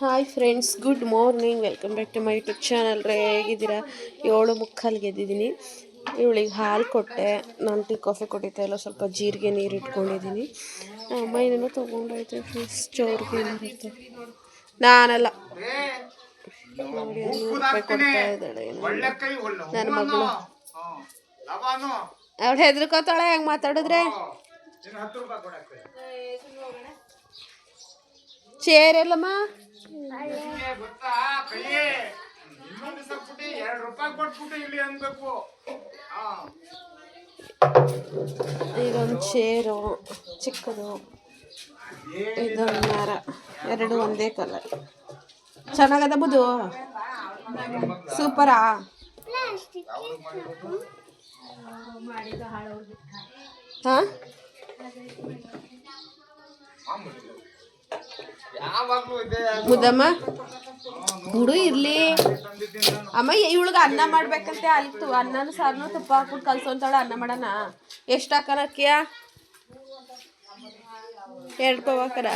Hi friends good morning welcome back to my YouTube channel ರೀ ಹೇಗಿದ್ದೀರಾ? ಏಳು ಮುಕ್ಕಾಲು ಗೆದ್ದಿದ್ದೀನಿ. ಇವಳಿಗೆ ಹಾಲು ಕೊಟ್ಟೆ. ನಾನು ಟೀ ಕಾಫಿ ಕೊಟ್ಟಿದ್ದೆ ಇಲ್ಲ. ಸ್ವಲ್ಪ ಜೀರಿಗೆ ನೀರು ಇಟ್ಕೊಂಡಿದ್ದೀನಿ. ಅಮ್ಮ ಏನೇನೋ ತೊಗೊಂಡೋಯ್ತು ಫ್ರೆಂಡ್ಸ್ ಚೌರಿಗೆ ಏನಿರುತ್ತೆ ನಾನಲ್ಲ. ನೋಡಿ ನೂರು ರೂಪಾಯಿ ಕೊಡ್ತಾ ಇದ್ದಾಳೆ. ನನ್ನ ಮಗಳು. ಅವಳು ಹೆದರ್ಕೋತಾಳೆ? ಹೆಂಗೆ ಮಾತಾಡಿದ್ರೆ? ಚೇರ್ ಎಲ್ಲಮ್ಮ? ನಿಮ್ಗೆ ಗೊತ್ತಾ ಎರಡು ರೂಪಾಯಿ ಕೊಟ್ಬಿಟ್ಟು ಇಲ್ಲಿ ಅನ್ಬೇಕು. ಇದೊಂದು ಚೇರು ಚಿಕ್ಕದು. ಇದೊಂದು ಮರ ಎರಡು ಒಂದೇ ಕಲರ್ ಚೆನ್ನಾಗದ ಬುದು? ಸೂಪರಾ? ಹಾ? ಮುದಮ್ಮ ಹುಡು ಇರ್ಲಿ. ಅಮ್ಮ ಇವಳಿಗೆ ಅನ್ನ ಮಾಡ್ಬೇಕಂತೆ. ಅಲ್ತು ಅನ್ನನ ಸಾರನು ತುಪ್ಪ ಹಾಕ್ಬಿಟ್ಟು ಕಲ್ಸೋಂತಾಳೆ ಅನ್ನ ಮಾಡೋಣ. ಎಷ್ಟು ಹಾಕನ ಅಕ್ಕಿಯ? ಎರಡು ಪಾವ್ ಹಾಕರ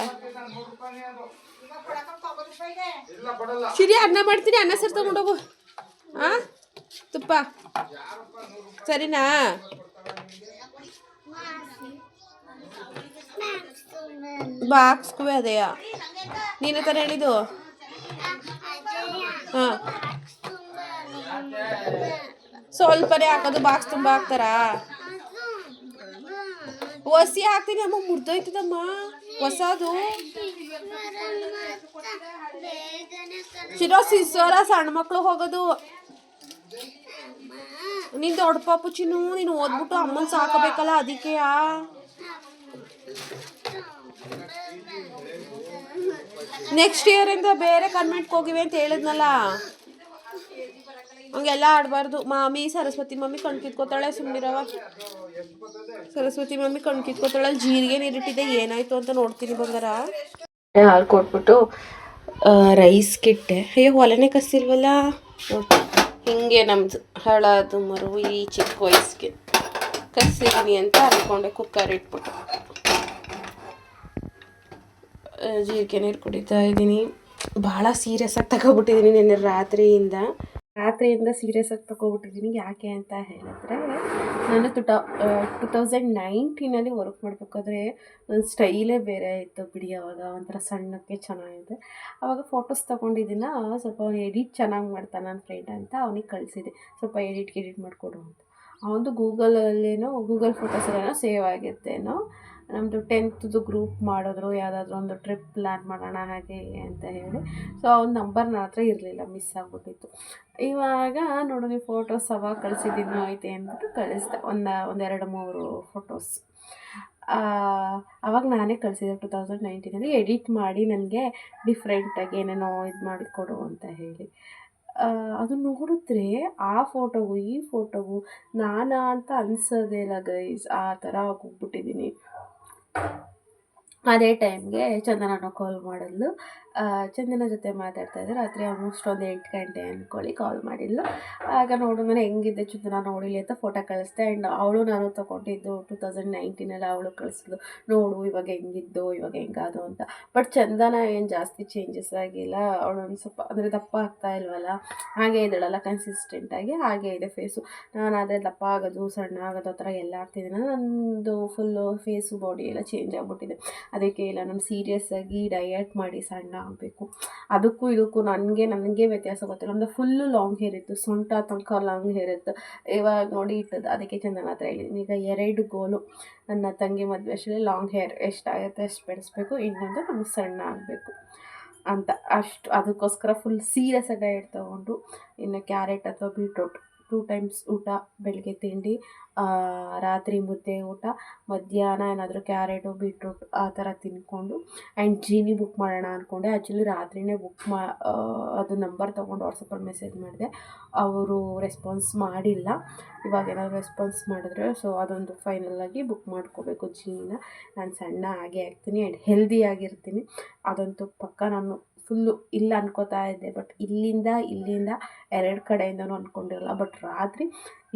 ಸಿರಿ ಅನ್ನ ಮಾಡ್ತೀನಿ. ಅನ್ನ ಸರ್ ತಗೊಂಡೋಗು. ಹಾ ತುಪ್ಪ. ಸರಿನಾ? ಬಾಕ್ಸ್ಗೂ ಅದೇಯ ನೀನೇ ತಾನೇ ಹೇಳಿದ್ದು? ಹಾಂ. ಸ್ವಲ್ಪನೇ ಹಾಕೋದು, ಬಾಕ್ಸ್ ತುಂಬ ಹಾಕ್ತಾರಾ? ಹೊಸಿ ಹಾಕ್ತೀನಿ ಅಮ್ಮ, ಮುರ್ದೋಯ್ತದಮ್ಮ. ಹೊಸದು. ಚಿರೋ ಸಿಸೋರ ಸಣ್ಣ ಮಕ್ಕಳು ಹೋಗೋದು. ನೀನ್ ದೊಡ್ಡ ಪಾಪು ಚಿನ್ನು, ನೀನು ಓದ್ಬಿಟ್ಟು ಅಮ್ಮನ್ ಸಾಕಬೇಕಲ್ಲ ಅದಕ್ಕೆಯಾ? ನೆಕ್ಸ್ಟ್ ಇಯರ್ ಇಂದ ಬೇರೆ ಕನ್ವೆಂಟ್ಗೆ ಹೋಗಿವೆ ಅಂತ ಹೇಳಿದ್ನಲ್ಲ. ಹಂಗೆಲ್ಲ ಆಡಬಾರ್ದು. ಮಾಮಿ, ಸರಸ್ವತಿ ಮಮ್ಮಿ ಕಣ್ ಕಿತ್ಕೋತಾಳೆ ಸುಮ್ಮನಿರವ ಸರಸ್ವತಿ ಮಮ್ಮಿ ಕಣ್ ಕಿತ್ಕೋತಾಳೆ ಜೀರಿಗೆ ನೀರಿಟ್ಟಿದೆ ಏನಾಯ್ತು ಅಂತ ನೋಡ್ತೀನಿ ಬಂಗಾರ. ಹಾಲು ಕೊಟ್ಬಿಟ್ಟು ರೈಸ್ ಕಿಟ್ಟೆ. ಅಯ್ಯೋ, ಒಲೆನೇ ಕಸಿಲ್ವಲ್ಲ. ಹಿಂಗೆ ನಮ್ದು ಹಳದು ಮರು ಈ ಚಿಕ್ಕ ವಯಸ್ಸಿಗೆ. ಕಸಿದೀನಿ ಅಂತ ಅನ್ಕೊಂಡೆ ಕುಕ್ಕರ್ ಇಟ್ಬಿಟ್ಟು. ಜೀರಿಗೆ ನೀರು ಕುಡಿತಾ ಇದ್ದೀನಿ. ಭಾಳ ಸೀರಿಯಸ್ ಆಗಿ ತಗೊಬಿಟ್ಟಿದ್ದೀನಿ ನಿನ್ನೆ ರಾತ್ರಿಯಿಂದ. ರಾತ್ರಿಯಿಂದ ಸೀರಿಯಸ್ ಆಗಿ ತಗೊಬಿಟ್ಟಿದ್ದೀನಿ. ಯಾಕೆ ಅಂತ ಹೇಳಿದ್ರೆ, ನಾನು ಟು ಟು ತೌಸಂಡ್ ನೈನ್ಟೀನಲ್ಲಿ ವರ್ಕ್ ಮಾಡಬೇಕಾದ್ರೆ ಒಂದು ಸ್ಟೈಲೇ ಬೇರೆ ಇತ್ತು ಬಿಡಿ ಅವಾಗ. ಒಂಥರ ಸಣ್ಣಕ್ಕೆ ಚೆನ್ನಾಗಿದೆ. ಆವಾಗ ಫೋಟೋಸ್ ತೊಗೊಂಡಿದ್ದೀನ? ಸ್ವಲ್ಪ ಅವ್ನು ಎಡಿಟ್ ಚೆನ್ನಾಗಿ ಮಾಡ್ತಾನೆ ನನ್ನ ಫ್ರೆಂಡ್ ಅಂತ ಅವನಿಗೆ ಕಳಿಸಿದೆ ಸ್ವಲ್ಪ ಎಡಿಟ್ಗೆ ಎಡಿಟ್ ಮಾಡಿಕೊಡು ಅಂತ. ಅವನು ಗೂಗಲಲ್ಲೇನೋ ಗೂಗಲ್ ಫೋಟೋಸಲ್ಲೇನೋ ಸೇವ್ ಆಗಿತ್ತೇನೋ. ನಮ್ಮದು ಟೆಂತ್ದು ಗ್ರೂಪ್ ಮಾಡಿದ್ರು, ಯಾವುದಾದ್ರೂ ಒಂದು ಟ್ರಿಪ್ ಪ್ಲ್ಯಾನ್ ಮಾಡೋಣ ಹಾಗೆ ಅಂತ ಹೇಳಿ. ಸೊ ಅವ್ನ ನಂಬರ್ ನನ್ನ ಹತ್ರ ಇರಲಿಲ್ಲ ಮಿಸ್ ಆಗಿಬಿಟ್ಟಿತ್ತು. ಇವಾಗ ನೋಡು, ನೀವು ಫೋಟೋಸ್ ಅವಾಗ ಕಳಿಸಿದ್ದೀನಿ ಐತೆ ಅಂದ್ಬಿಟ್ಟು ಕಳಿಸ್ದೆ. ಒಂದು, ಒಂದೆರಡು, ಮೂರು ಫೋಟೋಸ್ ಅವಾಗ ನಾನೇ ಕಳಿಸಿದೆ ಟು ತೌಸಂಡ್ ನೈನ್ಟೀನಲ್ಲಿ ಎಡಿಟ್ ಮಾಡಿ ನನಗೆ ಡಿಫ್ರೆಂಟಾಗಿ ಏನೇನೋ ಇದು ಮಾಡಿಕೊಡು ಅಂತ ಹೇಳಿ. ಅದು ನೋಡಿದ್ರೆ ಆ ಫೋಟೋಗೂ ಈ ಫೋಟೋಗೂ ನಾನಾ ಅಂತ ಅನ್ಸೋದೇ ಇಲ್ಲ ಗೈಸ್ ಆ ಥರ ಹೋಗ್ಬಿಟ್ಟಿದ್ದೀನಿ ಅದೇ ಟೈಮ್ಗೆ ಚಂದನನ ಕಾಲ್ ಮಾಡಿದ್ಲು. ಚಂದನ ಜೊತೆ ಮಾತಾಡ್ತಾ ಇದ್ದೆ. ರಾತ್ರಿ ಆಲ್ಮೋಸ್ಟ್ ಒಂದು ಎಂಟು ಗಂಟೆ ಅಂದ್ಕೊಳ್ಳಿ ಕಾಲ್ ಮಾಡಿದ್ಲು. ಆಗ ನೋಡು, ನಾನು ಹೆಂಗಿದ್ದೆ ಚಂದನ ನೋಡಿಲಿ ಅಂತ ಫೋಟೋ ಕಳಿಸ್ದೆ. ಆ್ಯಂಡ್ ಅವಳು ನಾನು ತೊಗೊಂಡಿದ್ದು ಟು ತೌಸಂಡ್ ನೈನ್ಟೀನಲ್ಲಿ ಅವಳು ಕಳಿಸಿದ್ಲು. ನೋಡು, ಇವಾಗ ಹೆಂಗಿದ್ದು, ಇವಾಗ ಹೆಂಗಾದು ಅಂತ. ಬಟ್ ಚಂದನ ಏನು ಜಾಸ್ತಿ ಚೇಂಜಸ್ ಆಗಿಲ್ಲ. ಅವಳು ಒಂದು ಸ್ವಲ್ಪ, ಅಂದರೆ ದಪ್ಪ ಆಗ್ತಾ ಇಲ್ವಲ್ಲ? ಹಾಗೆ ಇದ್ದಾಳಲ್ಲ ಕನ್ಸಿಸ್ಟೆಂಟಾಗಿ ಹಾಗೆ ಇದೆ ಫೇಸು ನಾನು ಆದರೆ ದಪ್ಪ ಆಗೋದು, ಸಣ್ಣ ಆಗೋದು, ಆ ಥರ ಎಲ್ಲ ಆಗ್ತಿದ್ದೀನಿ ನನ್ನದು ಫುಲ್ಲು ಫೇಸು ಬಾಡಿ ಎಲ್ಲ ಚೇಂಜ್ ಆಗಿಬಿಟ್ಟಿದೆ. ಅದಕ್ಕೆ ಇಲ್ಲ, ನಾನು ಸೀರಿಯಸ್ ಆಗಿ ಡಯಟ್ ಮಾಡಿ ಸಣ್ಣ ಆಗಬೇಕು. ಅದಕ್ಕೂ ಇದಕ್ಕೂ ನನಗೆ ನನಗೆ ವ್ಯತ್ಯಾಸ ಗೊತ್ತಿಲ್ಲ. ನಮ್ಮದು ಫುಲ್ಲು ಲಾಂಗ್ ಹೇರ್ ಇತ್ತು. ಸೊಂಟ ತನಕ ಲಾಂಗ್ ಹೇರ್ ಇತ್ತು. ಇವಾಗ ನೋಡಿ ಇಟ್ಟದ್ದು. ಅದಕ್ಕೆ ಚಂದನ ಹತ್ರ ಹೇಳಿದ್ದೀನಿ ಈಗ ಎರಡು ಗೋಲು. ನನ್ನ ತಂಗಿ ಮದುವೆ ಅಷ್ಟರಲ್ಲಿ ಲಾಂಗ್ ಹೇರ್ ಎಷ್ಟಾಗುತ್ತೆ ಅಷ್ಟು ಬೆಳೆಸ್ಬೇಕು. ಇನ್ನೊಂದು ನಮಗೆ ಸಣ್ಣ ಆಗಬೇಕು ಅಂತ. ಅಷ್ಟು. ಅದಕ್ಕೋಸ್ಕರ ಫುಲ್ ಸೀರಿಯಸ್ ಆಗಿ ಡಯಟ್ ತೊಗೊಂಡು. ಇನ್ನು ಕ್ಯಾರೆಟ್ ಅಥವಾ ಬೀಟ್ರೋಟ್ ಟೂ ಟೈಮ್ಸ್ ಊಟ ಬೆಳಗ್ಗೆ ತಿಂಡಿ ರಾತ್ರಿ ಮುದ್ದೆ ಊಟ, ಮಧ್ಯಾಹ್ನ ಏನಾದರೂ ಕ್ಯಾರೆಟು ಬೀಟ್ರೂಟ್ ಆ ಥರ ತಿಂದ್ಕೊಂಡು ಆ್ಯಂಡ್ ಜೀನಿ ಬುಕ್ ಮಾಡೋಣ ಅಂದ್ಕೊಂಡೆ ಆ್ಯಕ್ಚುಲಿ ರಾತ್ರಿನೇ ಬುಕ್ ಮಾ ಅದು ನಂಬರ್ ತೊಗೊಂಡು ವಾಟ್ಸಪ್ಪಲ್ಲಿ ಮೆಸೇಜ್ ಮಾಡಿದೆ. ಅವರು ರೆಸ್ಪಾನ್ಸ್ ಮಾಡಿಲ್ಲ. ಇವಾಗ ಏನಾದರೂ ರೆಸ್ಪಾನ್ಸ್ ಮಾಡಿದ್ರೆ ಸೊ ಅದೊಂದು ಫೈನಲಾಗಿ ಬುಕ್ ಮಾಡ್ಕೋಬೇಕು ಜೀನಿನ ನಾನು ಸಣ್ಣ ಆಗೇ ಆಗ್ತೀನಿ ಆ್ಯಂಡ್ ಹೆಲ್ದಿ ಆಗಿರ್ತೀನಿ. ಅದಂತೂ ಪಕ್ಕ ನಾನು ಫುಲ್ಲು ಇಲ್ಲ ಅನ್ಕೋತಾ ಇದ್ದೆ. ಬಟ್ ಇಲ್ಲಿಂದ ಇಲ್ಲಿಂದ ಎರಡು ಕಡೆಯಿಂದನೂ ಅಂದ್ಕೊಂಡಿರಲ್ಲ ಬಟ್ ರಾತ್ರಿ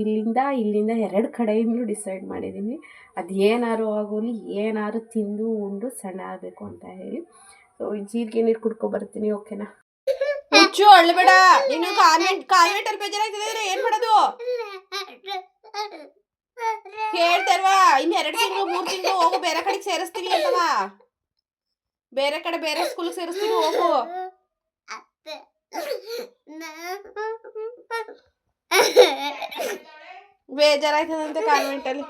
ಇಲ್ಲಿಂದ ಇಲ್ಲಿಂದ ಎರಡು ಕಡೆಯಿಂದಲೂ ಡಿಸೈಡ್ ಮಾಡಿದ್ದೀನಿ. ಅದು ಏನಾದ್ರು ಆಗೋಲಿ, ಏನಾದ್ರು ತಿಂದು, ಉಂಡು, ಸಣ್ಣ ಆಗಬೇಕು ಅಂತ ಹೇಳಿ. ಸೊ ಜೀರಿಗೆ ನೀರು ಕುಡ್ಕೊ ಬರ್ತೀನಿ ಓಕೆನಾ ಹುಚ್ಚು, ಅಳ್ಬೇಡ. ನೀನು ಕಾನ್ವೆಂಟ್ ಕಾನ್ವೆಂಟ್ ಅಲ್ಲಿ ಬೇಜಾರಾಗ್ತದೆ ಅಂದ್ರೆ ಏನ್ ಮಾಡೋದು? ಹೇಳ್ತಾರವಾ ಇನ್ನು ಎರಡು ತಿಂಗಳು, ಮೂರು ತಿಂಗಳು ಹೋಗು, ಬೇರೆ ಕಡೆಗೆ ಸೇರಿಸ್ತೀನಿ ಅಂತವಾ ಬೇರೆ ಕಡೆ ಬೇರೆ ಸ್ಕೂಲ್ ಸೇರಿಸ್ತೀನಿ, ಹೋಗು. ಬೇಜಾರಾಯ್ತದಂತೆ ಕಾನ್ವೆಂಟ್ ಅಲ್ಲಿ.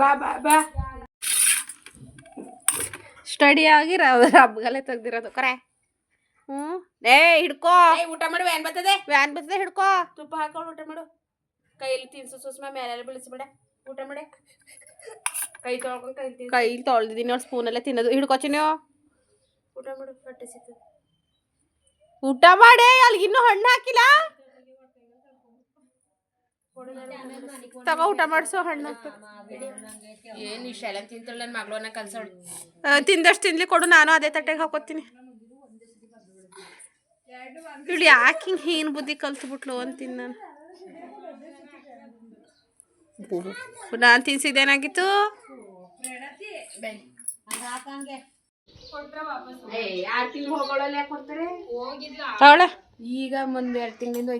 ಬಾ ಬಾ ಬಾ. ಸ್ಟಡಿ ಆಗಿ ಹಬ್ಬಗಲ್ಲೇ ತೆಗ್ದಿರೋದು. ಕರೆ. ಹ್ಞೂ ಏ ಹಿಡ್ಕೋ. ಏಯ್, ಊಟ ಮಾಡು ವ್ಯಾನ್ ಬರ್ತದೆ. ವ್ಯಾನ್ ಬರ್ತದೆ ಹಿಡ್ಕೋ. ತುಪ್ಪ ಹಾಕೊಂಡು ಊಟ ಮಾಡು. ಕೈಯಲ್ಲಿ ತಿನ್ಸು ಸುಸ್ಮ ಮೇಲೆ ಬೀಳಿಸ್ಬೇಡ. ಊಟ ಮಾಡಿ. ಕೈ ತೊಳ್ಕೊಂಡು ಕೈ ತಿನ್ಸು. ಕೈಲಿ ತೊಳ್ದಿದ್ದೀನಿ ನೋಡಿ ಸ್ಪೂನಲ್ಲೇ ತಿನ್ನೋದು. ಹಿಡ್ಕೊಚಿ ನೀವು ಊಟ ಮಾಡು ಹೊಟ್ಟೆ ಸಿಗ್ತದೆ. ಊಟ ಮಾಡಿ ಅಲ್ಲಿ ಇನ್ನೂ ಹಣ್ಣು ಹಾಕಿಲ್ಲ? ತಗೋ ಊಟ ಮಾಡಿಸೋ ಹಣ್ಣು. ಏನು ಇಷ್ಟ ಎಲ್ಲ ತಿಂತಾಳೆ ನನ್ನ ಮಗಳನ್ನ ಕಲ್ಸೋಳು ತಿಂದಷ್ಟು ತಿನ್ಲಿ ಕೊಡು ನಾನು ಅದೇ ತಟ್ಟೆಗೆ ಹಾಕೋತೀನಿ. ಇವಳು ಯಾಕೆ ಹಿಂಗೆ ಏನು ಬುದ್ಧಿ ಕಲ್ತ್ಬಿಟ್ಲು ಅಂತೀನಿ ನಾನು. ನಾನು ತಿನ್ಸಿದ್ದೇನಾಗಿತ್ತು ಅವಳ? ಈಗ ಮುಂದೆ ಎರಡು ತಿಂಗಳಿಂದ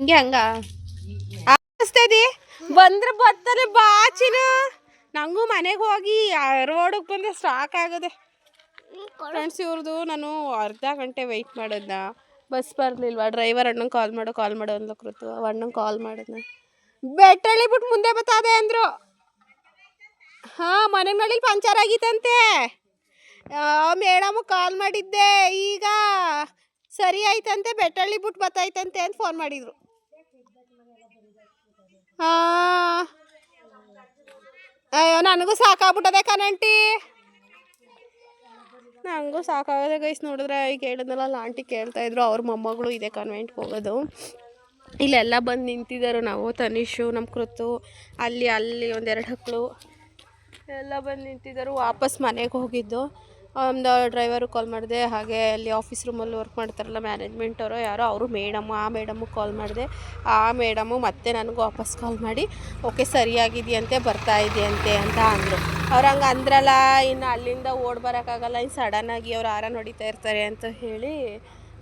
ಹಿಂಗೆ ಹಂಗ? ಅನಿಸ್ತೈತಿ ಬಂದ್ರೆ ಬತ್ತಲೆ ಬಾಚಿನ. ನಂಗೂ ಮನೆಗೆ ಹೋಗಿ ರೋಡಿಗೆ ಬಂದ್ರೆ ಸ್ಟಾಕ್ ಆಗದೆ. ಫ್ರೆಂಡ್ಸ್ ಇವ್ರದ್ದು ನಾನು ಅರ್ಧ ಗಂಟೆ ವೆಯ್ಟ್ ಮಾಡೋದ್ನ. ಬಸ್ ಬರಲಿಲ್ವಾ? ಡ್ರೈವರ್ ಅಣ್ಣಂಗೆ ಕಾಲ್ ಮಾಡೋ ಕಾಲ್ ಮಾಡೋ ಅಂದ್ಲು ಕೃತು. ಅಣ್ಣಂಗೆ ಕಾಲ್ ಮಾಡಿದ್ನ. ಬೆಟ್ಟಳ್ಳಿ ಬಿಟ್ಟು ಮುಂದೆ ಬತ್ತದೆ ಅಂದರು. ಹಾಂ ಮನೆ ಮಳಿ ಪಂಚರ್ ಆಗಿತ್ತಂತೆ. ಮೇಡಮ್ ಕಾಲ್ ಮಾಡಿದ್ದೆ. ಈಗ ಸರಿ ಆಯ್ತಂತೆ ಬೆಟ್ಟಳ್ಳಿ ಬಿಟ್ಟು ಬತ್ತಾಯ್ತಂತೆ ಅಂತ ಫೋನ್ ಮಾಡಿದ್ರು. ಅಯ್ಯೋ, ನನಗೂ ಸಾಕಾಗ್ಬಿಟ್ಟದೆ ಕಣಂಟಿ ನನಗೂ ಸಾಕಾಗದೆ ಗೈಸ್ ನೋಡಿದ್ರೆ ಈಗ ಹೇಳಿದ್ನಲ್ಲ, ಅಲ್ಲಿ ಆಂಟಿ ಕೇಳ್ತಾ ಇದ್ರು, ಅವ್ರ ಮೊಮ್ಮಗಳು ಇದೆ ಕಾನ್ವೆಂಟ್ಗೆ ಹೋಗೋದು. ಇಲ್ಲೆಲ್ಲ ಬಂದು ನಿಂತಿದ್ದಾರೆ ನಾವು, ತನಿಷು ನಮ್ಮ ಕೃತು, ಅಲ್ಲಿ ಅಲ್ಲಿ ಒಂದೆರಡು ಹಕ್ಕಳು ಎಲ್ಲ ಬಂದು ನಿಂತಿದ್ದರು ವಾಪಸ್ ಮನೆಗೆ ಹೋಗಿದ್ದು. ಒಂದು ಡ್ರೈವರು ಕಾಲ್ ಮಾಡಿದೆ. ಹಾಗೆ ಅಲ್ಲಿ ಆಫೀಸ್ ರೂಮಲ್ಲಿ ವರ್ಕ್ ಮಾಡ್ತಾರಲ್ಲ ಮ್ಯಾನೇಜ್ಮೆಂಟ್ ಅವರು, ಯಾರೋ ಅವರು ಮೇಡಮು, ಆ ಮೇಡಮು ಕಾಲ್ ಮಾಡಿದೆ. ಆ ಮೇಡಮು ಮತ್ತೆ ನನಗೆ ವಾಪಸ್ ಕಾಲ್ ಮಾಡಿ, ಓಕೆ, ಸರಿಯಾಗಿದೆಯಂತೆ, ಬರ್ತಾ ಇದೆಯಂತೆ ಅಂತ ಅಂದರು. ಅವ್ರು ಹಂಗೆ ಅಂದ್ರಲ್ಲ, ಇನ್ನು ಅಲ್ಲಿಂದ ಓಡ್ ಬರೋಕ್ಕಾಗಲ್ಲ, ಇನ್ನು ಸಡನ್ನಾಗಿ ಅವ್ರು ಆರ ಹೊಡಿತಾ ಇರ್ತಾರೆ ಅಂತ ಹೇಳಿ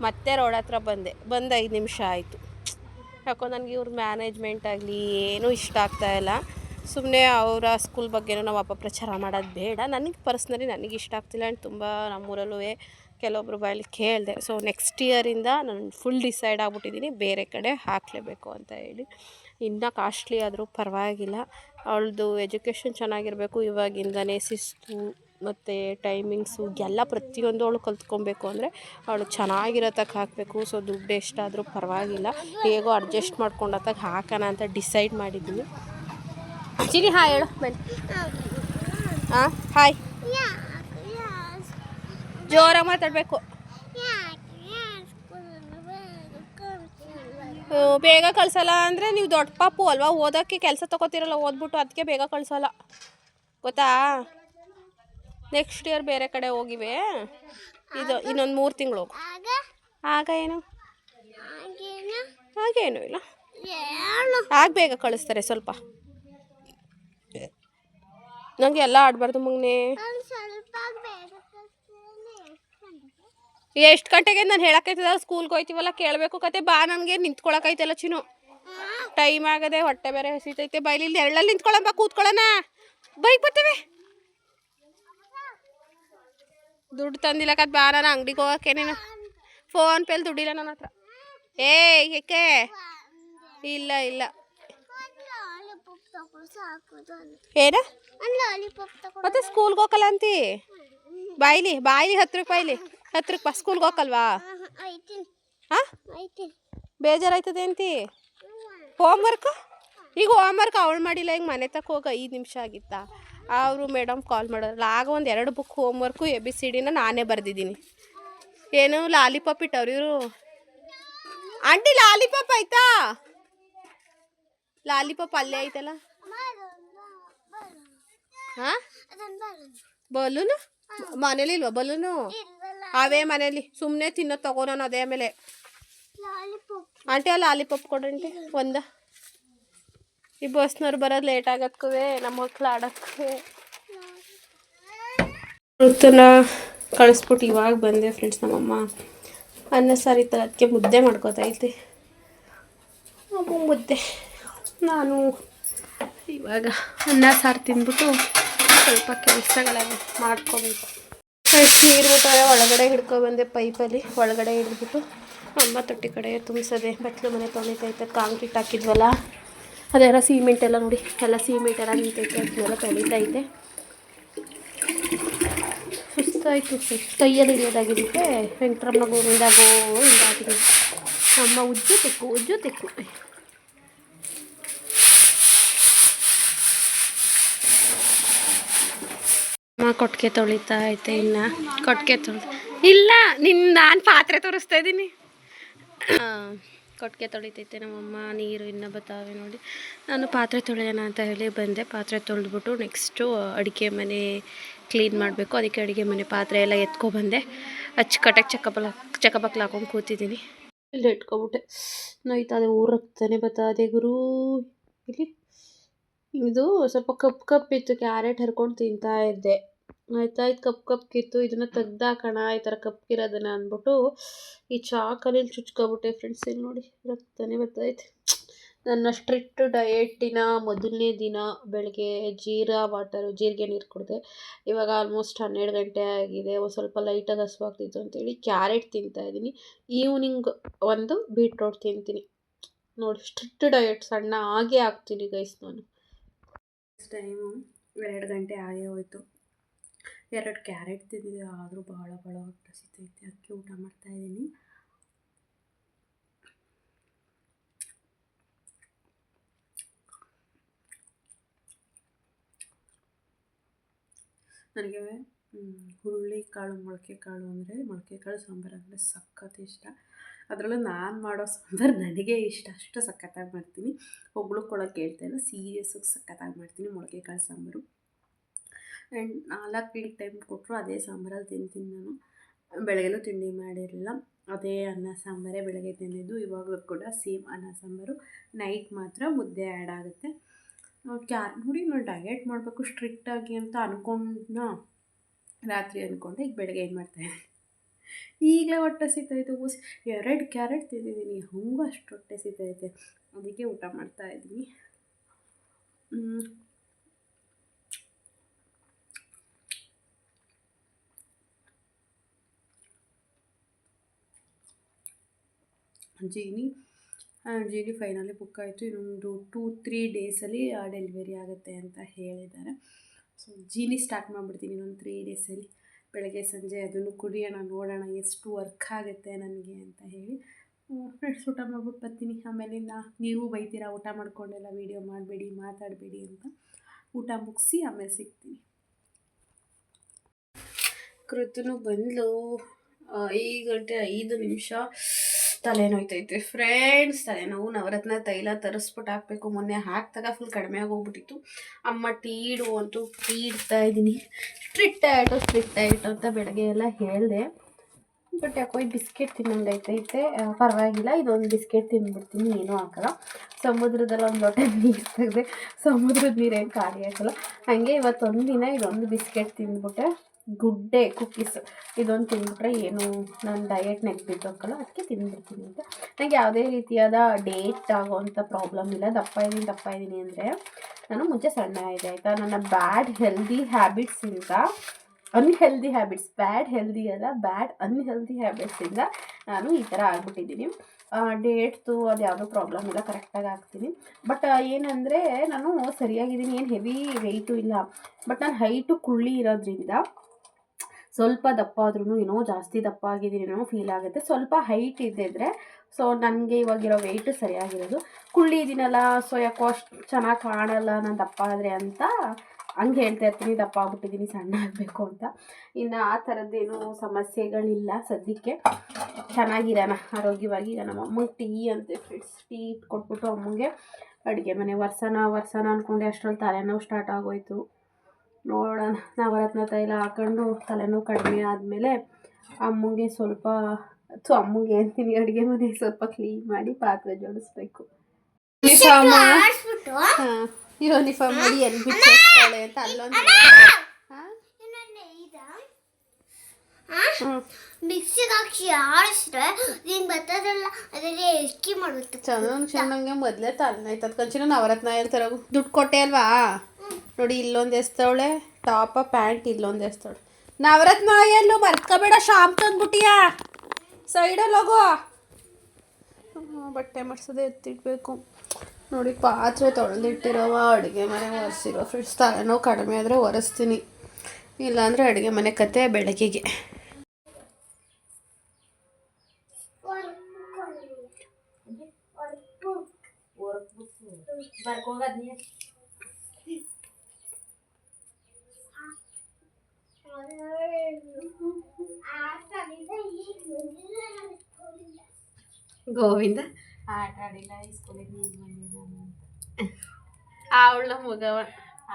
ಮತ್ತೆ ರೋಡ್ ಹತ್ರ ಬಂದೆ. ಬಂದು ಐದು ನಿಮಿಷ ಆಯಿತು. ಯಾಕೋ ನನಗೆ ಇವ್ರ ಮ್ಯಾನೇಜ್ಮೆಂಟ್ ಆಗಲಿ ಏನೂ ಇಷ್ಟ ಆಗ್ತಾಯಿಲ್ಲ ಸುಮ್ಮನೆ ಅವರ ಸ್ಕೂಲ್ ಬಗ್ಗೆನೂ ನಾವು ಪ್ರಚಾರ ಮಾಡೋದು ಬೇಡ. ನನಗೆ ಪರ್ಸ್ನಲಿ ನನಗೆ ಇಷ್ಟ ಆಗ್ತಿಲ್ಲ. ಆ್ಯಂಡ್ ತುಂಬ ನಮ್ಮೂರಲ್ಲೂ ಕೆಲವೊಬ್ರು ಬಾಯಲ್ಲಿ ಕೇಳಿದೆ. ಸೊ ನೆಕ್ಸ್ಟ್ ಇಯರಿಂದ ನಾನು ಫುಲ್ ಡಿಸೈಡ್ ಆಗಿಬಿಟ್ಟಿದ್ದೀನಿ ಬೇರೆ ಕಡೆ ಹಾಕಲೇಬೇಕು ಅಂತ ಹೇಳಿ. ಇನ್ನೂ ಕಾಸ್ಟ್ಲಿ ಆದರೂ ಪರವಾಗಿಲ್ಲ. ಅವಳದು ಎಜುಕೇಷನ್ ಚೆನ್ನಾಗಿರಬೇಕು. ಇವಾಗಿಂದನೇ ಶಿಸ್ತು ಮತ್ತು ಟೈಮಿಂಗ್ಸು ಎಲ್ಲ ಪ್ರತಿಯೊಂದು ಅವಳು ಕಲ್ತ್ಕೊಬೇಕು ಅಂದರೆ ಅವಳು ಚೆನ್ನಾಗಿರೋತಕ್ಕೆ ಹಾಕಬೇಕು. ಸೊ ದುಡ್ಡು ಎಷ್ಟಾದರೂ ಪರವಾಗಿಲ್ಲ. ಹೇಗೋ ಅಡ್ಜಸ್ಟ್ ಮಾಡ್ಕೊಂಡತ್ತಾಗ ಹಾಕೋಣ ಅಂತ ಡಿಸೈಡ್ ಮಾಡಿದ್ದೀನಿ ಚಿನಿ ಹಾಯ್ ಹೇಳು. ಬನ್ನಿ. ಹಾಂ ಹಾಯ್. ಜೋರಾಗಿ ಮಾತಾಡಬೇಕು. ಬೇಗ ಕಳ್ಸಲ್ಲ ಅಂದರೆ ನೀವು ದೊಡ್ಡ ಪಾಪು ಅಲ್ವಾ? ಓದೋಕ್ಕೆ ಕೆಲಸ ತಗೋತಿರಲ್ಲ ಓದ್ಬಿಟ್ಟು ಅದಕ್ಕೆ ಬೇಗ ಕಳ್ಸಲ್ಲ. ಗೊತ್ತಾ? ನೆಕ್ಸ್ಟ್ ಇಯರ್ ಬೇರೆ ಕಡೆ ಹೋಗಿವೆ. ಇದು ಇನ್ನೊಂದು ಮೂರು ತಿಂಗಳು ಹೋಗು. ಆಗ? ಏನು? ಹಾಗೇನು? ಇಲ್ಲ. ಆಗ ಬೇಗ ಕಳಿಸ್ತಾರೆ ಸ್ವಲ್ಪ. ನಂಗೆ ಎಲ್ಲ ಆಡಬಾರ್ದು ಮಗನೇ. ಎಷ್ಟು ಗಂಟೆಗೆ ನಾನು ಹೇಳಕ್ಕೈತದ ಸ್ಕೂಲ್ಗೆ ಹೋಯ್ತೀವಲ್ಲ ಕೇಳಬೇಕು ಕತೆ. ಬಾ ನನಗೆ ನಿಂತ್ಕೊಳಕೈತಲ್ಲ ಚಿನ್ನು. ಟೈಮ್ ಆಗದೆ ಹೊಟ್ಟೆ ಬೇರೆ ಹಸಿತೈತೆ. ಬೈಲಿ ಇಲ್ಲಿ ನೆರಳಲ್ಲಿ ನಿಂತ್ಕೊಳ್ಳೋಣ ಬಾ ಕೂತ್ಕೊಳ್ಳೋಣ. ಬೈಕ್ ಬರ್ತೇವೆ. ದುಡ್ಡು ತಂದಿಲ್ಲ ಕತ್ ಬಾ ನಾನು ಅಂಗಡಿಗೆ ಹೋಗಕ್ಕೆ ನೀನು. ಫೋನ್ ಪೇಲಿ ದುಡ್ಡಿಲ್ಲ ನನ್ನ ಹತ್ರ. ಏಯ್ ಏಕೆ? ಇಲ್ಲ ಇಲ್ಲ. ಏನ? ಮತ್ತೆ ಸ್ಕೂಲ್ಗೆ ಹೋಗಲ್ಲ ಅಂತಿ? ಬಾಯ್ಲಿ ಬಾಯ್ಲಿ ಹತ್ತು ರೂಪಾಯಿಲಿ ಹತ್ತು ರೂಪಾಯಿ ಸ್ಕೂಲ್ಗೆ ಹೋಗಲ್ವಾ ಹಾಂ ಬೇಜಾರಾಯ್ತದೆ ಅಂತಿ? ಹೋಮ್. ವರ್ಕ್ ಈಗ ಹೋಮ್ ವರ್ಕ್ ಅವಳು ಮಾಡಿಲ್ಲ ಈಗ ಮನೆ ತಕ್ಕ ಹೋಗ ಐದು ನಿಮಿಷ ಆಗಿತ್ತಾ? ಅವರು ಮೇಡಮ್ ಕಾಲ್ ಮಾಡೋರಲ್ಲ ಆಗ ಒಂದು ಎರಡು book home work A B C ಡಿನ ನಾನೇ ಬರೆದಿದ್ದೀನಿ. ಏನು ಲಾಲಿಪಾಪ್ ಇಟ್ಟವ್ರು ಇವರು? ಆಂಟಿ ಲಾಲಿಪಾಪ್ ಆಯ್ತಾ? ಲಾಲಿಪಾಪ್ ಅಲ್ಲೇ ಐತಲ್ಲ? ಹಾ? ಬಲೂನು? ಮನೇಲಿ ಇಲ್ವಾ ಬಲೂನು? ಅವೇ ಮನೇಲಿ. ಸುಮ್ಮನೆ ತಿನ್ನೋದು ತಗೋ ನಾನು ಅದೇ ಮೇಲೆ. ಆಂಟಿ, ಆ ಲಾಲಿಪಾಪ್ ಕೊಡ್ರಿ ಒಂದ. ಈ ಬಸ್ನವ್ರು ಬರೋದು ಲೇಟ್ ಆಗಕ್ಕುವೆ ನಮ್ಮ ಮಕ್ಳು ಆಡೋಕ್ಕೂ ಋತುನ ಕಳಿಸ್ಬಿಟ್ಟು ಇವಾಗ ಬಂದೆ ಫ್ರೆಂಡ್ಸ್ ನಮ್ಮಮ್ಮ. ಅನ್ನ ಸಾರಿ ಥರ ಅದಕ್ಕೆ ಮುದ್ದೆ ಮಾಡ್ಕೋತೈತೆ ಅಮ್ಮ ಮುದ್ದೆ. ನಾನು ಇವಾಗ ಅನ್ನ ಸಾರು ತಿಂದ್ಬಿಟ್ಟು ಸ್ವಲ್ಪ ಕೆಲಸಗಳನ್ನು ಮಾಡ್ಕೋಬೇಕು. ನೀರು ಒಳಗಡೆ ಹಿಡ್ಕೊಬಂದೆ ಪೈಪಲ್ಲಿ. ಒಳಗಡೆ ಹಿಡಿದ್ಬಿಟ್ಟು ಅಮ್ಮ ತೊಟ್ಟಿ ಕಡೆ ತುಂಬಿಸದೆ ಬಟ್ಲು ಮನೆ ತೊಳಿತೈತೆ ಕಾಂಕ್ರೀಟ್ ಹಾಕಿದ್ವಲ್ಲ. ಅದೆಲ್ಲ ಸಿಮೆಂಟ್ ಎಲ್ಲ ನೋಡಿ, ಎಲ್ಲ ಸಿಮೆಂಟ್ ಎಲ್ಲ ನಿಂತೈತೆ ಅದನ್ನೆಲ್ಲ ತೊಳಿತೈತೆ ಸುಸ್ತಾಯಿತು ಕೈಯಲ್ಲಿ ಹಿಡಿಯೋದಾಗಿದ್ದಕ್ಕೆ ವೆಂಕಟರಮಣ ಗೋವಿಂದ ಗೋ ಅಮ್ಮ ಉಜ್ಜು ತೆಕ್ಕು ಉಜ್ಜು ತೆಕ್ಕು ಅಮ್ಮ ಕೊಟ್ಟಿಗೆ ತೊಳಿತಾ ಐತೆ ಇನ್ನು. ಕೊಟ್ಟಿಗೆ ತೊಳಿ, ಇಲ್ಲ ನಿನ್ನ ನಾನು ಪಾತ್ರೆ ತೋರಿಸ್ತಾ ಇದ್ದೀನಿ. ಕೊಟ್ಟಿಗೆ ತೊಳಿತೈತೆ ನಮ್ಮಮ್ಮ, ನೀರು ಇನ್ನ ಬತ್ತಾವೆ ನೋಡಿ. ನಾನು ಪಾತ್ರೆ ತೊಳೆಯೋಣ ಅಂತ ಹೇಳಿ ಬಂದೆ. ಪಾತ್ರೆ ತೊಳೆದ್ಬಿಟ್ಟು ನೆಕ್ಸ್ಟು ಅಡುಗೆ ಮನೆ ಕ್ಲೀನ್ ಮಾಡಬೇಕು. ಅದಕ್ಕೆ ಅಡುಗೆ ಮನೆ ಪಾತ್ರೆ ಎಲ್ಲ ಎತ್ಕೊಬಂದೆ. ಅಚ್ಚುಕಟ್ಟಾಗಿ ಚಕ್ಕಬಲ ಚಕ್ಕಬಕ್ಲು ಹಾಕೊಂಡು ಕೂತಿದ್ದೀನಿ. ಇಲ್ಲಿ ಇಟ್ಕೊಬಿಟ್ಟೆ. ನೋಯ್ತದೆ ಬತ್ತಾ ಅದೇ ಗುರು. ಇಲ್ಲಿ, ಇದು ಸ್ವಲ್ಪ ಕಪ್ ಕಪ್ ಇತ್ತು, ಕ್ಯಾರೆಟ್ ಹರ್ಕೊಂಡು ತಿಂತಾ ಇದ್ದೆ. ಆಯ್ತಾ ಇದು ಕಪ್ ಕಪ್ಗಿತ್ತು ಇದನ್ನ ತೆಗ್ದಾಕೋಣ, ಈ ಥರ ಕಪ್ಗಿರೋದನ್ನ ಅಂದ್ಬಿಟ್ಟು ಈ ಚಾಕಲ್ಲಿ ಚುಚ್ಕೊಬಿಟ್ಟೆ ಫ್ರೆಂಡ್ಸ್ ಇಲ್ಲಿ ನೋಡಿ, ರಕ್ತನೇ ಬರ್ತೈತೆ. ನನ್ನ ಸ್ಟ್ರಿಕ್ಟ್ ಡಯೆಟ್ಟಿನ ಮೊದಲನೇ ದಿನ ಬೆಳಗ್ಗೆ ಜೀರಾ ವಾಟರು ಜೀರಿಗೆ ನೀರು ಕುಡಿದೆ. ಇವಾಗ ಆಲ್ಮೋಸ್ಟ್ ಹನ್ನೆರಡು ಗಂಟೆ ಆಗಿದೆ, ಒಂದು ಸ್ವಲ್ಪ ಲೈಟಾಗಿ ಹಸುವಾಗ್ತಿತ್ತು ಅಂತೇಳಿ ಕ್ಯಾರೆಟ್ ತಿಂತಾ ಇದ್ದೀನಿ. ಈವ್ನಿಂಗ್ ಒಂದು ಬೀಟ್ರೋಟ್ ತಿಂತೀನಿ. ನೋಡಿ ಸ್ಟ್ರಿಕ್ಟ್ ಡಯೆಟ್ ಸಣ್ಣ ಆಗೇ ಆಗ್ತೀನಿ ಗೈಸ್ ನಾನು. ಟೈಮು ಎರಡು ಗಂಟೆ ಆಗೇ ಹೋಯ್ತು. ಎರಡು ಕ್ಯಾರೆಟ್ ತಿಂದಿದೆ, ಆದರೂ ಭಾಳ ಭಾಳ ಹೊಟ್ಟೆ ಹಸಿತೈತೆ ಅದಕ್ಕೆ ಊಟ ಮಾಡ್ತಾಯಿದ್ದೀನಿ ನನಗೆ ಹುರುಳಿ ಕಾಳು, ಮೊಳಕೆ ಕಾಳು ಅಂದರೆ, ಮೊಳಕೆ ಕಾಳು, ಸಾಂಬಾರು ಅಂದರೆ ಸಖತ್ ಇಷ್ಟ. ಅದರಲ್ಲೂ ನಾನು ಮಾಡೋ ಸಾಂಬಾರು ನನಗೆ ಇಷ್ಟ. ಅಷ್ಟು ಸಖತ್ತಾಗಿ ಮಾಡ್ತೀನಿ. ಹೊಗಳ್ಕೊಳಕ್ಕೆ ಹೇಳ್ತಾ ಇಲ್ಲ. ಸೀರಿಯಸ್ಸಾಗಿ ಸಖತ್ತಾಗಿ ಮಾಡ್ತೀನಿ ಮೊಳಕೆ ಕಾಳು, ಸಾಂಬಾರು. ಆ್ಯಂಡ್ ನಾಲ್ಕು ಏಳು ಟೈಮ್ ಕೊಟ್ಟರು ಅದೇ ಸಾಂಬಾರಲ್ಲಿ ತಿಂತೀನಿ ನಾನು. ಬೆಳಗ್ಗೆನೂ ತಿಂಡಿ ಮಾಡಿರಲಿಲ್ಲ. ಅದೇ ಅನ್ನ ಸಾಂಬಾರೇ ಬೆಳಗ್ಗೆ ತಿಂದಿದ್ದು. ಇವಾಗಲೂ ಕೂಡ ಸೇಮ್ ಅನ್ನ ಸಾಂಬಾರು. ನೈಟ್ ಮಾತ್ರ ಮುದ್ದೆ ಆ್ಯಡ್ ಆಗುತ್ತೆ. ಕ್ಯಾ, ನೋಡಿ ನಾನು ಡಯೆಟ್ ಮಾಡಬೇಕು ಸ್ಟ್ರಿಕ್ಟಾಗಿ ಅಂತ ಅಂದ್ಕೊಂಡ್ನ ರಾತ್ರಿ ಅಂದ್ಕೊಂಡೆ ಈಗ ಬೆಳಗ್ಗೆ ಏನು ಮಾಡ್ತಾಯಿದ್ದೀನಿ ಈಗಲೇ ಹೊಟ್ಟೆ ಸಿಗ್ತೈತೆ ಉಸ್. ಎರಡು ಕ್ಯಾರೆಟ್ ತಿಂದಿದ್ದೀನಿ. ಹಂಗೂ ಅಷ್ಟು ಹೊಟ್ಟೆ ಸಿಗ್ತೈತೆ ಅದಕ್ಕೆ ಊಟ ಮಾಡ್ತಾಯಿದ್ದೀನಿ ಜೀನಿ ಜೀನಿ ಫೈನಲಿ ಬುಕ್ ಆಯಿತು. ಇನ್ನೊಂದು ಟೂ ತ್ರೀ ಡೇಸಲ್ಲಿ ಡೆಲಿವರಿ ಆಗುತ್ತೆ ಅಂತ ಹೇಳಿದ್ದಾರೆ. ಸೊ ಜೀನಿ ಸ್ಟಾರ್ಟ್ ಮಾಡಿಬಿಡ್ತೀನಿ ಇನ್ನೊಂದು ತ್ರೀ ಡೇಸಲ್ಲಿ ಬೆಳಗ್ಗೆ, ಸಂಜೆ ಅದನ್ನು ಕುಡಿಯೋಣ, ನೋಡೋಣ ಎಷ್ಟು ವರ್ಕ್ ಆಗುತ್ತೆ ನನಗೆ ಅಂತ ಹೇಳಿ. ಫ್ರೆಂಡ್ಸ್ ಊಟ ಮಾಡ್ಬಿಟ್ಟು ಬರ್ತೀನಿ. ನಾ, ನೀವು ಬೈತೀರಾ, ಊಟ ಮಾಡ್ಕೊಂಡೆಲ್ಲ ವೀಡಿಯೋ ಮಾಡಬೇಡಿ, ಮಾತಾಡಬೇಡಿ ಅಂತ. ಊಟ ಮುಗಿಸಿ ಆಮೇಲೆ ಸಿಗ್ತೀನಿ. ಕೃತನು ಬಂದಲು. ಐದು ಗಂಟೆ ಐದು ನಿಮಿಷ. ತಲೆನೋಯ್ತೈತೆ. ಫ್ರೆಂಡ್ಸ್ ತಲೆನೋವು, ನವರತ್ನ, ತೈಲ ತರಿಸ್ಬಿಟ್ಟು ಹಾಕಬೇಕು. ಮೊನ್ನೆ ಹಾಕ್ದಾಗ ಫುಲ್ ಕಡಿಮೆ ಆಗೋಗ್ಬಿಟ್ಟಿತ್ತು. ಅಮ್ಮ ಟೀಡು ಅಂತೂ ಟೀಡ್ತಾ ಇದ್ದೀನಿ. ಸ್ಟ್ರಿಕ್ಟ್ ಆಯಿತು ಸ್ಟ್ರಿಕ್ಟ್ ಆಯಿತು ಅಂತ ಬೆಳಗ್ಗೆ ಎಲ್ಲ ಹೇಳಿದೆ. ಬಟ್ ಯಾಕೋ ಬಿಸ್ಕೆಟ್ ತಿನ್ನಂಗೆ ಪರವಾಗಿಲ್ಲ, ಇದೊಂದು ಬಿಸ್ಕೆಟ್ ತಿಂದ್ಬಿಡ್ತೀನಿ ಏನೂ ಹಾಕಲ್ಲ. ಸಮುದ್ರದಲ್ಲಿ ಒಂದು ಲೋಟ ನೀರು ತೆಗೆದೆ, ಸಮುದ್ರದ ನೀರೇನು ಖಾಲಿ ಹಾಕಲ್ಲ. ಹಾಗೆ ಇವತ್ತೊಂದು ದಿನ ಇದೊಂದು ಬಿಸ್ಕೆಟ್ ತಿಂದ್ಬಿಟ್ಟೆ. ಗುಡ್ ಡೇ ಕುಕ್ಕೀಸ್ ಇದೊಂದು ತಿಂದ್ಬಿಟ್ರೆ ಏನು ನಾನು ಡಯಟ್ ಬಿದ್ದೋಕ್ಕಲ್ಲ ಅದಕ್ಕೆ ತಿಂದ್ಬಿಡ್ತೀನಿ ಅಂತ ನನಗೆ ಯಾವುದೇ ರೀತಿಯಾದ ಡೇಟ್ ಆಗೋವಂಥ ಪ್ರಾಬ್ಲಮ್ ಇಲ್ಲ. ದಪ್ಪ ಇದ್ದೀನಿ ದಪ್ಪ ಇದ್ದೀನಿ ಅಂದರೆ ನಾನು ಮುಂಚೆ ಸಣ್ಣ ಇದೆ ಆಯಿತಾ? ನನ್ನ ಬ್ಯಾಡ್ ಹೆಲ್ದಿ ಹ್ಯಾಬಿಟ್ಸಿಂದ ಅನ್ಹೆಲ್ದಿ ಹ್ಯಾಬಿಟ್ಸ್ ಬ್ಯಾಡ್ ಹೆಲ್ದಿ ಅಲ್ಲ ಬ್ಯಾಡ್ ಅನ್ಹೆಲ್ದಿ ಹ್ಯಾಬಿಟ್ಸಿಂದ ನಾನು ಈ ಥರ ಆಗ್ಬಿಟ್ಟಿದ್ದೀನಿ. ಡೇಟ್ಸು ಅದು ಯಾವುದೂ ಪ್ರಾಬ್ಲಮ್ ಇಲ್ಲ ಕರೆಕ್ಟಾಗಿ ಆಗ್ತೀನಿ ಬಟ್ ಏನಂದರೆ ನಾನು ಸರಿಯಾಗಿದ್ದೀನಿ, ಏನು ಹೆವಿ ವೆಯ್ಟು ಇಲ್ಲ. ಬಟ್ ನಾನು ಹೈಟು ಕುಳ್ಳಿ ಇರೋದ್ರಿಂದ ಸ್ವಲ್ಪ ದಪ್ಪ ಆದ್ರೂ ಏನೋ ಜಾಸ್ತಿ ದಪ್ಪ ಆಗಿದ್ದೀನೇನೋ ಫೀಲ್ ಆಗುತ್ತೆ. ಸ್ವಲ್ಪ ಹೈಟ್ ಇದ್ದಿದ್ರೆ ಸೊ ನನಗೆ ಇವಾಗಿರೋ ವೆಯ್ಟು ಸರಿಯಾಗಿರೋದು. ಕುಳ್ಳಿ ಇದೀನಲ್ಲ ಸೊ ಯಾಕೋ ಅಷ್ಟು ಚೆನ್ನಾಗಿ ಕಾಣಲ್ಲ ನಾನು ದಪ್ಪ ಆದರೆ ಅಂತ ಹಂಗೆ ಹೇಳ್ತಾ ಇರ್ತೀನಿ. ದಪ್ಪ ಆಗ್ಬಿಟ್ಟಿದ್ದೀನಿ, ಸಣ್ಣ ಆಗಬೇಕು ಅಂತ. ಇನ್ನು ಆ ಥರದ್ದೇನು ಸಮಸ್ಯೆಗಳಿಲ್ಲ ಸದ್ಯಕ್ಕೆ. ಚೆನ್ನಾಗಿರೋಣ, ಆರೋಗ್ಯವಾಗಿ. ಈಗ ನಮ್ಮ ಅಮ್ಮಗೆ ಟೀ ಅಂತೆ ಫ್ರೆಂಡ್ಸ್ ಟೀ ಕೊಟ್ಬಿಟ್ಟು ಅಮ್ಮಂಗೆ ಅಡುಗೆ ಮನೆ, ವರ್ಷನ ವರ್ಷನ ಅಂದ್ಕೊಂಡೆ ಅಷ್ಟರಲ್ಲಿ ತಲೆನೋವು ಸ್ಟಾರ್ಟ್ ಆಗೋಯ್ತು. ನೋಡೋಣ. ನವರತ್ನ ತೈಲ ಹಾಕೊಂಡು ತಲೆನೋವು ಕಡಿಮೆ ಆದಮೇಲೆ ಅಮ್ಮಂಗೆ ಸ್ವಲ್ಪ ಅಥವಾ ಅಮ್ಮಂಗೆ ಅಂತೀನಿ ಅಡುಗೆ ಮನೆ ಸ್ವಲ್ಪ ಕ್ಲೀನ್ ಮಾಡಿ ಪಾತ್ರೆ ಜೋಡಿಸ್ಬೇಕು. ಯೂನಿಫಾರ್ಮ್ ಯೂನಿಫಾರ್ಮ್ ಮಾಡಿ ಎಲ್ಲಿ ಬಿಟ್ಟಿರ್ತಾಳೆ ಅಂತ ಅಲ್ಲೊಂದು ಮೊದ್ಲೇ ಮಿಕ್ಸಿಗೆ ಹಾಕಿ ಅದರಲ್ಲಿ ಚೆನ್ನಾಗಿ ಚೆನ್ನಾಗೆ ಮೊದಲೇ ತಲೆನೋಯ್ತದ. ಕಂಚಿನ ನವರತ್ನ ಹೇಳ್ತಾರ ದುಡ್ಡು ಕೊಟ್ಟೆ ಅಲ್ವಾ? ನೋಡಿ ಇಲ್ಲೊಂದು ಎಸ್ತವಳೆ ಟಾಪ ಪ್ಯಾಂಟ್ ಇಲ್ಲೊಂದು ಎಸ್ತವಳೆ. ನವರತ್ನ ಎಲ್ಲೂ ಬರ್ಕೋಬೇಡ ಶಾಂಪ್ ತಂದ್ಬಿಟ್ಟಿಯಾ? ಸೈಡಲ್ಲಿ ಹೋಗೋ. ಹ್ಮ್, ಬಟ್ಟೆ ಮಡ್ಸೋದೇ ಎತ್ತಿಡ್ಬೇಕು. ನೋಡಿ ಪಾತ್ರೆ ತೊಳೆದಿಟ್ಟಿರೋವ ಅಡುಗೆ ಮನೆ ಒರೆಸಿರೋ ಫ್ರಿಡ್ಜ್ ತಲೆನೋವು ಕಡಿಮೆ ಆದರೆ ಒರೆಸ್ತೀನಿ. ಇಲ್ಲಾಂದರೆ ಅಡುಗೆ ಮನೆ ಕತೆ ಬೆಳಗ್ಗೆಗೆ ಗೋವಿಂದ? ಆಟ ಆಡಿಲ್ಲ ಸ್ಕೂಲಿಗೆ ನೀರು ಬಂದಿದ್ದಾನೆ ಅವಳ ಮಗವ?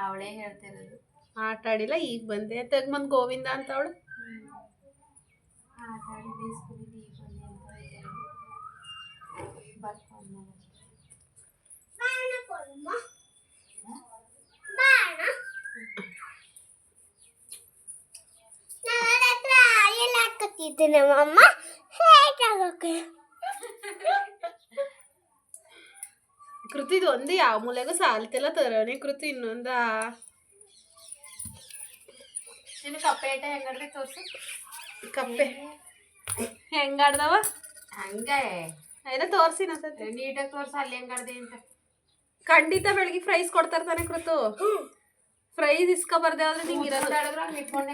ಅವಳೇ ಹೇಳ್ತಿರೋದು ಆಟ ಆಡಿಲ್ಲ ಈಗ ಬಂದೆ. ತೆಗ್ಮಂದು ಗೋವಿಂದ ಅಂತ ಅವಳು? ಆಟ ಆಡಿಲ್ಲ ನೀರು ಬಂದೆ ಅಂತ ಬರ್ಕೊಂಡು ಬಾಣ ಕೊಡಮ್ಮ ಬಾಣ ನನ್ನ ಹತ್ರ ಹಾಕತ್ತಿದ್ದೆ ನಮ್ಮಮ್ಮ ಹೇಗಾಗಕ್ಕೆ ಕೃತಿದು ಒಂದು ಯಾವ ಮೂಲೆಗೂ ಸಾಲ್ತಿಲ್ಲ ತರೋನೆ ಕೃತಿ ಇನ್ನೊಂದ ನಿನ್ನ ಕಪ್ಪೇಟ ಹೆಂಗಡ್ರಿ ತೋರ್ಸು ಕಪ್ಪೆ ಹೆಂಗಾಡ್ದವ ಹಂಗೆ ಎಲ್ಲ ತೋರ್ಸಿ ನೀಟಾಗಿ ತೋರ್ಸು ಅಲ್ಲಿ ಹೆಂಗಡ್ದೆ ಅಂತ ಖಂಡಿತ ಬೆಳಗ್ಗೆ ಫ್ರೈಸ್ ಕೊಡ್ತಾರೆ ತಾನೆ ಕೃತು ಪ್ರೈಸ್ ಇಸ್ಕೊ ಬರ್ದೆ ಆದ್ರೆ ನಿಂಗೆ ಇರೋದು ಹೇಳಿದ್ರು ನಿಟ್ಕೊಂಡು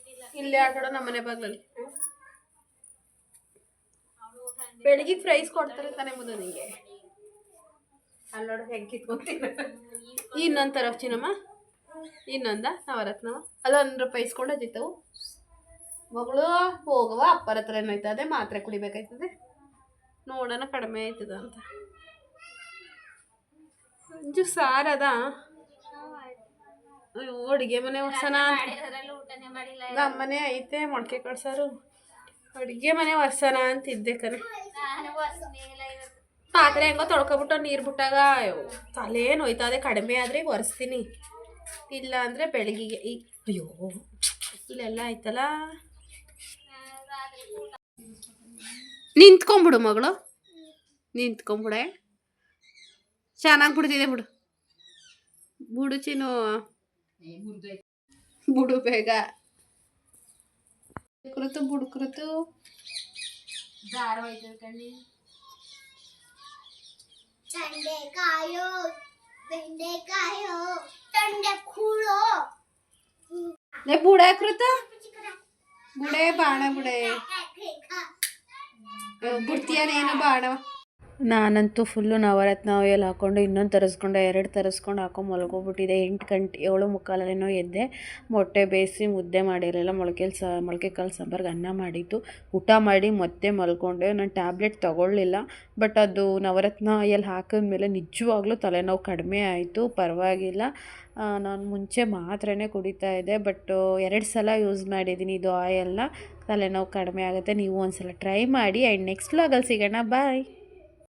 ಇಲ್ಲೇ ಆಟಾಡೋ ನಮ್ಮನೆ ಬಾಗ್ಲಲ್ಲಿ. ಬೆಳಿಗ್ಗೆ ಫ್ರೈಸ್ ಕೊಡ್ತಾರೆ ತಾನೆ ಮುದ ನಿಂಗೆ. ಅಲ್ಲೋಡ ಹೆಂಗೆ ಇನ್ನೊಂದು ತರ ಚಿನ್ನಮ್ಮ? ಇನ್ನೊಂದ? ನವರತ್ನವ? ಅಲ್ಲ, ಒಂದು ರೂಪಾಯಿ ಇಸ್ಕೊಂಡು ಅಜಿತ್ತವು ಮಗಳು ಹೋಗವ, ಅಪ್ಪರ ಹತ್ರ ಏನಾಯ್ತದೆ ಮಾತ್ರೆ ಕುಡಿಬೇಕಾಯ್ತದೆ. ನೋಡೋಣ ಕಡಿಮೆ ಆಯ್ತದ ಅಂತ. ಅಂಜು ಸಾರದ ಅಯ್ಯೋ, ಅಡುಗೆ ಮನೆ ಹೊಸನ ನಮ್ಮನೆ ಐತೆ ಮೊಳಕೆ ಕಳ್ಸಾರು ಅಡುಗೆ ಮನೆ ವರ್ಷನ ಅಂತ ಇದ್ದೆ ಕರೆ. ಪಾತ್ರೆ ಹೆಂಗೋ ತೊಳ್ಕೊಬಿಟ್ಟು ನೀರು ಬಿಟ್ಟಾಗ ಅಯ್ಯೋ ತಲೆ ಅದೇ ಕಡಿಮೆ ಆದರೆ ಒರೆಸ್ತೀನಿ. ಇಲ್ಲ ಅಂದರೆ ಬೆಳಗಿಗೆ ಈ ಅಯ್ಯೋ ಇಲ್ಲೆಲ್ಲ ಆಯ್ತಲ್ಲ? ನಿಂತ್ಕೊಂಬಿಡು ಮಗಳು. ನಿಂತ್ಕೊಂಬಿಡೆ. ಚೆನ್ನಾಗಿ ಬಿಡ್ತಿದೆ ಬಿಡು. ಬಿಡು ಚಿನ್ನು. ಬಿಡು ಬೇಗ ಕುರಿತು ಬುಡು ಕುರಿತು ದಾರ ಹೋಯ್ತದ ಕಣ್ಣಿ ಚಂಡೆಕಾಯೋ ಬೆಂಡೆಕಾಯೋ ಟೊಂಡೆ ಕೂಳೋ ಲೇ ಬುಡೆ ಕೃತ ಬುಡೆ ಬಾಣ ಬುಡೆ ಬಿಡ್ತೀಯನೇನು ಬಾಣ ನಾನಂತೂ ಫುಲ್ಲು ನವರತ್ನ ಆಯಿಲ್ ಹಾಕ್ಕೊಂಡು ಇನ್ನೊಂದು ತರಿಸ್ಕೊಂಡು, ಎರಡು ತರಿಸ್ಕೊಂಡು ಹಾಕೊಂಡು ಮಲ್ಕೊಬಿಟ್ಟಿದೆ ಎಂಟು ಗಂಟೆ, ಏಳು ಮುಕ್ಕಾಲೇನೋ ಎದ್ದೆ. ಮೊಟ್ಟೆ ಬೇಯಿಸಿ ಮುದ್ದೆ ಮಾಡಿರಲಿಲ್ಲ. ಮೊಳಕೆ ಸ ಮೊಳಕೆ ಕಾಳು ಸಾಂಬಾರ್ಗೆ ಅನ್ನ ಮಾಡಿತ್ತು ಊಟ ಮಾಡಿ ಮತ್ತೆ ಮಲ್ಕೊಂಡೆ. ನಾನು ಟ್ಯಾಬ್ಲೆಟ್ ತೊಗೊಳ್ಳಿಲ್ಲ. ಬಟ್ ಅದು ನವರತ್ನ ಆಯಿಲ್ ಹಾಕಿದ್ಮೇಲೆ ನಿಜವಾಗ್ಲೂ ತಲೆನೋವು ಕಡಿಮೆ ಆಯಿತು. ಪರವಾಗಿಲ್ಲ. ನಾನು ಮುಂಚೆ ಮಾತ್ರನೇ ಕುಡಿತಾ ಇದ್ದೆ. ಬಟ್ ಎರಡು ಸಲ ಯೂಸ್ ಮಾಡಿದ್ದೀನಿ ಇದು ಆಯಲ್ನ ತಲೆನೋವು ಕಡಿಮೆ ಆಗುತ್ತೆ. ನೀವು ಒಂದು ಸಲ ಟ್ರೈ ಮಾಡಿ ಆ್ಯಂಡ್ ನೆಕ್ಸ್ಟ್ ವ್ಲಾಗಲ್ಲಿ ಸಿಗೋಣ. ಬಾಯ್